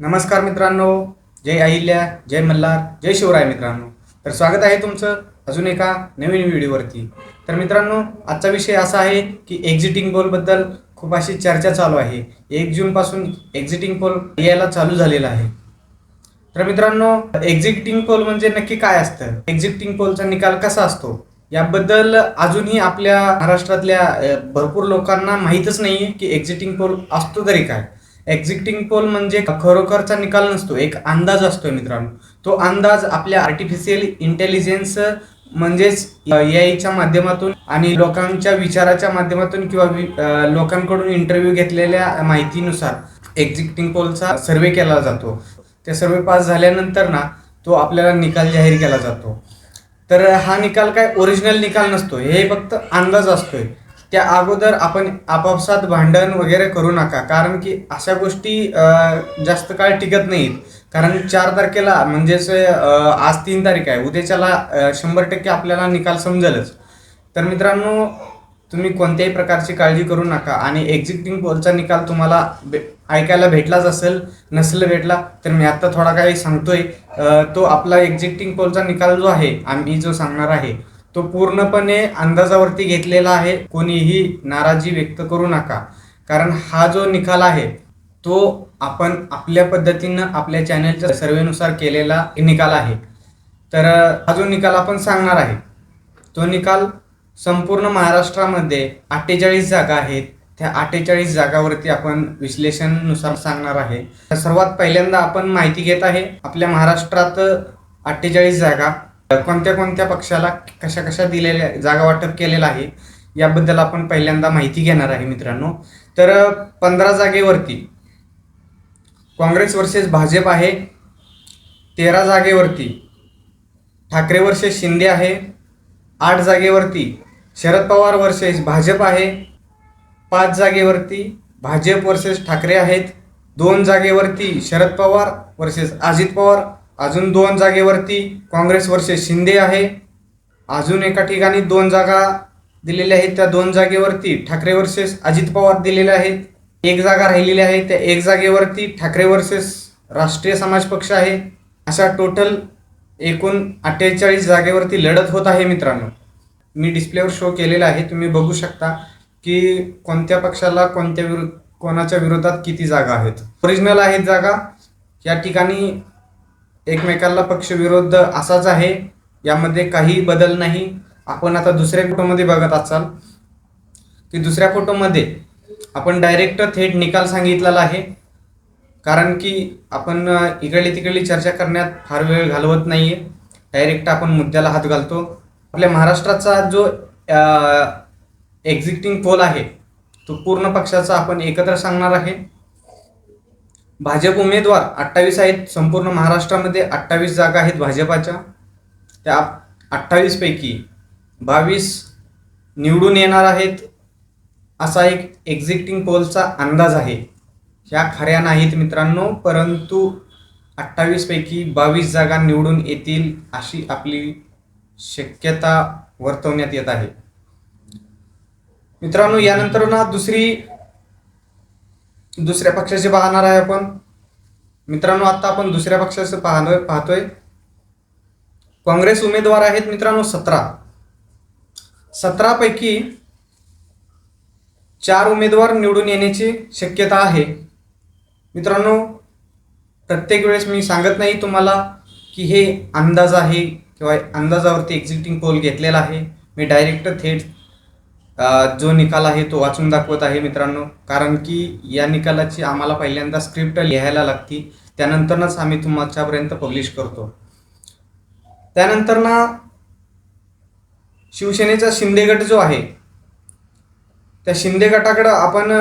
नमस्कार मित्रांनो जय अहिल्या जय मल्हार जय शिवराय मित्रांनो. तर स्वागत आहे तुमचं अजून एका नवीन व्हिडिओवरती. तर मित्रांनो आजचा विषय असा आहे की एक्झिटिंग पोलबद्दल खूप अशी चर्चा चालू आहे. एक जूनपासून एक्झिटिंग पोल यायला चालू झालेला आहे. तर मित्रांनो एक्झिटिंग पोल म्हणजे नक्की काय असतं? एक्झिटिंग पोलचा निकाल कसा असतो? याबद्दल अजूनही आपल्या महाराष्ट्रातल्या भरपूर लोकांना माहीतच नाहीये की एक्झिटिंग पोल असतो तरी काय. एक्झिटिंग पोल म्हणजे खरोखरचा निकाल नसतो एक अंदाज असतो मित्रांनो. तो अंदाज आपल्या आर्टिफिशियल इंटेलिजन्स म्हणजेच याच्या माध्यमातून आणि लोकांच्या विचाराच्या माध्यमातून किंवा लोकांकडून इंटरव्ह्यू घेतलेल्या माहितीनुसार एक्झिटिंग पोलचा सर्वे केला जातो. ते सर्वे पास झाल्यानंतर ना तो आपल्याला निकाल जाहीर केला जातो. तर हा निकाल काय ओरिजिनल निकाल नसतो हे फक्त अंदाज असतोय. त्या अगोदर आपण आपापसात भांडण वगैरे करू नका. कारण की अशा गोष्टी जास्त काळ टिकत नाहीत. कारण चार तारखेला म्हणजेच आज तीन तारीख आहे. उद्याच्याला शंभर टक्के आपल्याला निकाल समजेलच. तर मित्रांनो तुम्ही कोणत्याही प्रकारची काळजी करू नका. आणि एक्झिटिंग पोलचा निकाल तुम्हाला बे- ऐकायला भेटलाच असेल नसेल भेटला तर मी आत्ता थोडा काही सांगतोय. तो आपला एक्झिटिंग पोलचा निकाल जो आहे आम्ही जो सांगणार आहे तो पूर्णपणे अंदाजावरती घेतलेला आहे. कोणीही नाराजी व्यक्त करू नका. कारण हा जो निकाल आहे तो आपण आपल्या पद्धतीनं आपल्या चॅनलच्या सर्वेनुसार केलेला निकाल आहे. तर हा जो निकाल आपण सांगणार आहे तो निकाल संपूर्ण महाराष्ट्रामध्ये अठ्ठेचाळीस जागा आहेत. त्या अठ्ठेचाळीस जागावरती आपण विश्लेषणनुसार सांगणार आहे. तर सर्वात पहिल्यांदा आपण माहिती घेत आहे आपल्या महाराष्ट्रात अठ्ठेचाळीस जागा कोणत्या कोणत्या पक्षाला कशा कशा दिलेल्या जागा वाटप केलेलं आहे याबद्दल आपण पहिल्यांदा माहिती घेणार आहे मित्रांनो. तर पंधरा जागेवरती काँग्रेस वर्सेस भाजप आहे तेरा जागेवरती ठाकरे वर्सेस शिंदे आहे आठ जागेवरती शरद पवार वर्सेस भाजप आहे पाच जागेवरती भाजप वर्सेस ठाकरे आहेत दोन जागेवरती शरद पवार वर्सेस अजित पवार अजून दोन जागेवरती काँग्रेस वर्सेस शिंदे आहे. अजून एका ठिकाणी दोन जागा दिलेल्या आहेत. त्या दोन जागेवरती ठाकरे वर्सेस अजित पवार दिलेल्या आहेत. एक जागा राहिलेली आहे. त्या एक जागेवरती ठाकरे वर्सेस राष्ट्रीय समाज पक्ष आहे. अशा टोटल एकूण अठ्ठेचाळीस जागेवरती लढत होत आहे मित्रांनो. मी डिस्प्लेवर शो केलेला आहे. तुम्ही बघू शकता की कोणत्या पक्षाला कोणत्या विरो कोणाच्या विरोधात किती जागा आहेत. ओरिजिनल आहेत जागा. या ठिकाणी एकमेकाला पक्षविरोध असाच आहे यामध्ये काही बदल नाही. आपण आता दुसऱ्या फोटोमध्ये बघत असाल की दुसऱ्या फोटोमध्ये आपण डायरेक्ट थेट निकाल सांगितलेला आहे. कारण की आपण इकडली तिकडली चर्चा करण्यात फार वेळ घालवत नाही आहे डायरेक्ट आपण मुद्द्याला हात घालतो. आपल्या महाराष्ट्राचा जो एक्झिटिंग पोल आहे तो पूर्ण पक्षाचा आपण एकत्र सांगणार आहे. भाजप उमेदवार अठ्ठावीस आहेत. संपूर्ण महाराष्ट्रामध्ये अठ्ठावीस जागा आहेत भाजपाच्या. त्या अठ्ठावीसपैकी बावीस निवडून येणार आहेत. असा एक एक्झिटिंग पोलचा अंदाज आहे. ह्या खऱ्या नाहीत मित्रांनो परंतु अठ्ठावीसपैकी बावीस जागा निवडून येतील अशी आपली शक्यता वर्तवण्यात येत आहे. मित्रांनो यानंतर ना दुसरी दुसऱ्या पक्षाचे पाहणार आहे आपण. मित्रांनो आता आपण दुसऱ्या पक्षाचं पाहणं पाहतोय. काँग्रेस उमेदवार आहेत मित्रांनो सतरा. सतरापैकी चार उमेदवार निवडून येण्याची शक्यता आहे. मित्रांनो प्रत्येक वेळेस मी सांगत नाही तुम्हाला की हे अंदाज आहे किंवा अंदाजावरती एक्झिटिंग पोल घेतलेला आहे. मी डायरेक्ट थेट जो निकाल आहे तो वाचून दाखवत आहे मित्रांनो. कारण की या निकालाची आम्हाला पहिल्यांदा स्क्रिप्ट लिहायला लागती. त्यानंतरच आम्ही तुमच्यापर्यंत पब्लिश करतो. त्यानंतर ना शिवसेनेचा शिंदे गट जो आहे त्या शिंदे गटाकडं आपण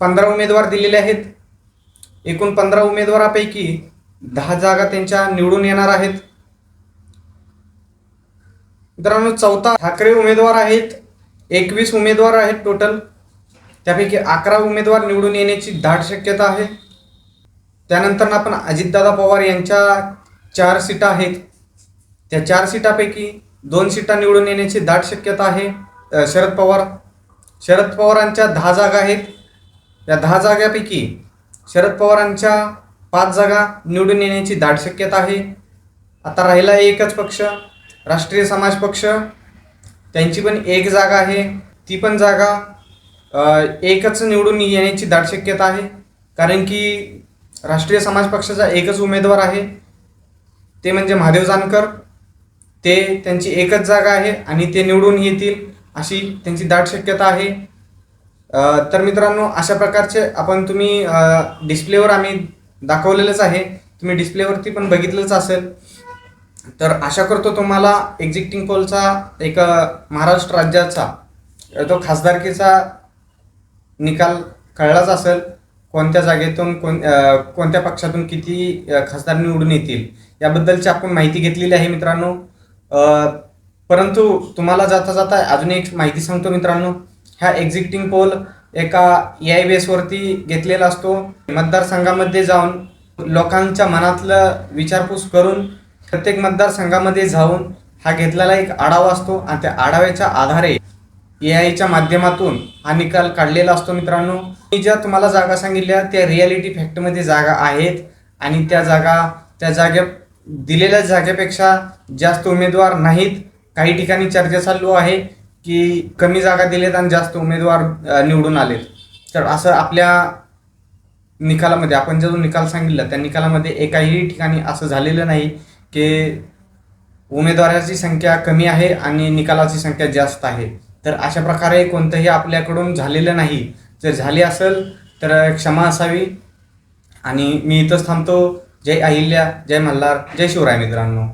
पंधरा उमेदवार दिलेले आहेत. एकूण पंधरा उमेदवारापैकी दहा जागा त्यांच्या निवडून येणार आहेत. मित्रांनो चौथा ठाकरे उमेदवार आहेत. एकवीस उमेदवार आहेत टोटल त्यापैकी अकरा उमेदवार निवडून येण्याची दाट शक्यता आहे. त्यानंतर आपण अजितदादा पवार यांच्या चार सीटा आहेत. त्या चार सीटापैकी दोन सीटा निवडून येण्याची दाट शक्यता आहे शरद पवार. शरद पवारांच्या दहा जागा आहेत. या दहा जागापैकी शरद पवारांच्या पाच जागा निवडून येण्याची दाट शक्यता आहे. आता राहिला एकच पक्ष राष्ट्रीय समाज पक्ष. त्यांची पण एक जागा आहे ती पण जागा एकच निवडून येण्याची दाट शक्यता आहे. कारण की राष्ट्रीय समाज पक्षाचा एकच उमेदवार आहे ते म्हणजे महादेव जानकर. ते त्यांची एकच जागा आहे आणि ते निवडून येतील अशी त्यांची दाट शक्यता आहे. तर मित्रांनो अशा प्रकारचे आपण तुम्ही डिस्प्लेवर आम्ही दाखवलेलंच आहे. तुम्ही डिस्प्लेवरती पण बघितलंच असेल. तर आशा करतो तुम्हाला एक्झिक्टिंग पोलचा एक महाराष्ट्र राज्याचा तो खासदारकीचा निकाल कळलाच असेल. कोणत्या जागेतून कोण कोणत्या पक्षातून किती खासदार निवडून येतील याबद्दलची आपण माहिती घेतलेली आहे मित्रांनो. परंतु तुम्हाला जाता जाता अजून एक माहिती सांगतो मित्रांनो. ह्या एक्झिक्टिंग पोल एका ए आय बेसवरती घेतलेला असतो. मतदारसंघामध्ये जाऊन लोकांच्या मनातलं विचारपूस करून प्रत्येक मतदारसंघामध्ये जाऊन हा घेतलेला एक आढावा असतो आणि त्या आढाव्याच्या आधारे ए आयच्या माध्यमातून हा निकाल काढलेला असतो मित्रांनो. मी ज्या तुम्हाला जागा सांगितल्या त्या रियालिटी फॅक्टमध्ये जागा आहेत आणि त्या जागा त्या जागे दिलेल्या जागेपेक्षा जास्त उमेदवार नाहीत. काही ठिकाणी चर्चा चालू आहे की कमी जागा दिलेत आणि जास्त उमेदवार निवडून आलेत. तर असं आपल्या निकालामध्ये आपण जो निकाल सांगितला त्या निकालामध्ये एकाही ठिकाणी असं झालेलं नाही. की उमेदवाराची संख्या कमी आहे आणि निकालाची संख्या जास्त आहे. तर अशा प्रकारे कोणतंही आपल्याकडून झालेलं नाही. जर झाली असेल तर क्षमा असावी. आणि मी इथंच थांबतो. जय अहिल्या जय मल्हार जय शिवराय मित्रांनो.